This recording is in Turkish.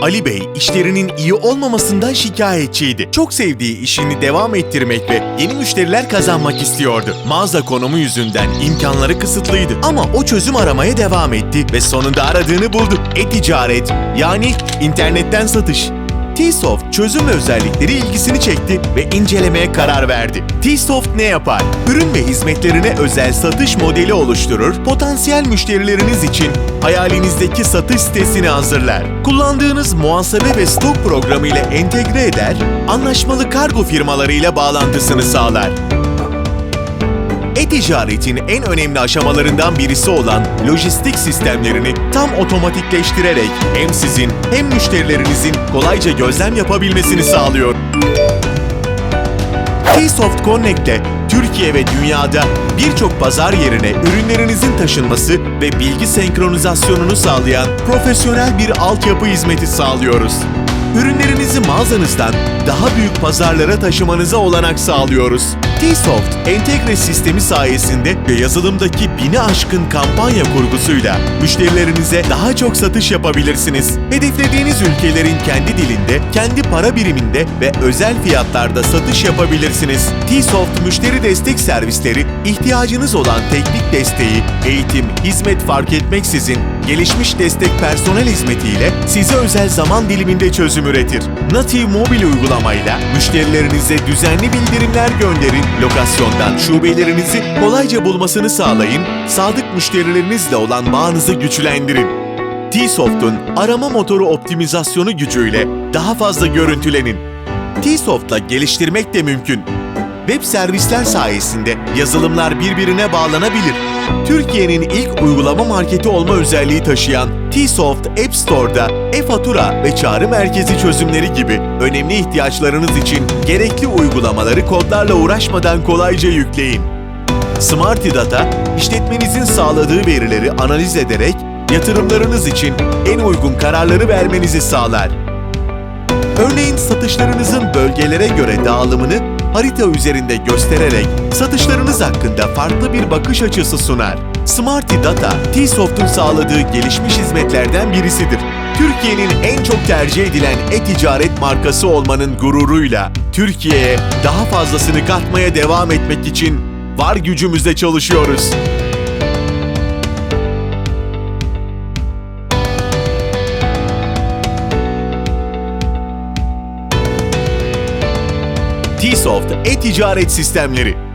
Ali Bey işlerinin iyi olmamasından şikayetçiydi. Çok sevdiği işini devam ettirmek ve yeni müşteriler kazanmak istiyordu. Mağaza konumu yüzünden imkanları kısıtlıydı. Ama o çözüm aramaya devam etti ve sonunda aradığını buldu. E-ticaret yani internetten satış. T-Soft çözüm özellikleri ilgisini çekti ve incelemeye karar verdi. T-Soft ne yapar? Ürün ve hizmetlerine özel satış modeli oluşturur, potansiyel müşterileriniz için hayalinizdeki satış sitesini hazırlar. Kullandığınız muhasebe ve stok programı ile entegre eder, anlaşmalı kargo firmalarıyla bağlantısını sağlar. E-ticaretin en önemli aşamalarından birisi olan lojistik sistemlerini tam otomatikleştirerek hem sizin hem müşterilerinizin kolayca gözlem yapabilmesini sağlıyor. T-Soft Connect'te Türkiye ve dünyada birçok pazar yerine ürünlerinizin taşınması ve bilgi senkronizasyonunu sağlayan profesyonel bir altyapı hizmeti sağlıyoruz. Ürünlerinizi mağazanızdan daha büyük pazarlara taşımanıza olanak sağlıyoruz. T-Soft entegre sistemi sayesinde ve yazılımdaki bini aşkın kampanya kurgusuyla müşterilerinize daha çok satış yapabilirsiniz. Hedeflediğiniz ülkelerin kendi dilinde, kendi para biriminde ve özel fiyatlarda satış yapabilirsiniz. T-Soft müşteri destek servisleri ihtiyacınız olan teknik desteği, eğitim, hizmet fark etmeksizin gelişmiş destek personel hizmetiyle size özel zaman diliminde çözüm üretir. Native mobil uygulamayla müşterilerinize düzenli bildirimler gönderin, lokasyondan şubelerinizi kolayca bulmasını sağlayın, sadık müşterilerinizle olan bağınızı güçlendirin. T-Soft'un arama motoru optimizasyonu gücüyle daha fazla görüntülenin. T-Soft'la geliştirmek de mümkün. Web servisler sayesinde yazılımlar birbirine bağlanabilir. Türkiye'nin ilk uygulama marketi olma özelliği taşıyan T-Soft App Store'da e-fatura ve çağrı merkezi çözümleri gibi önemli ihtiyaçlarınız için gerekli uygulamaları kodlarla uğraşmadan kolayca yükleyin. Smarty Data, işletmenizin sağladığı verileri analiz ederek yatırımlarınız için en uygun kararları vermenizi sağlar. Örneğin satışlarınızın bölgelere göre dağılımını harita üzerinde göstererek satışlarınız hakkında farklı bir bakış açısı sunar. Smarty Data, T-Soft'un sağladığı gelişmiş hizmetlerden birisidir. Türkiye'nin en çok tercih edilen e-ticaret markası olmanın gururuyla Türkiye'ye daha fazlasını katmaya devam etmek için var gücümüzle çalışıyoruz. T-Soft e-ticaret sistemleri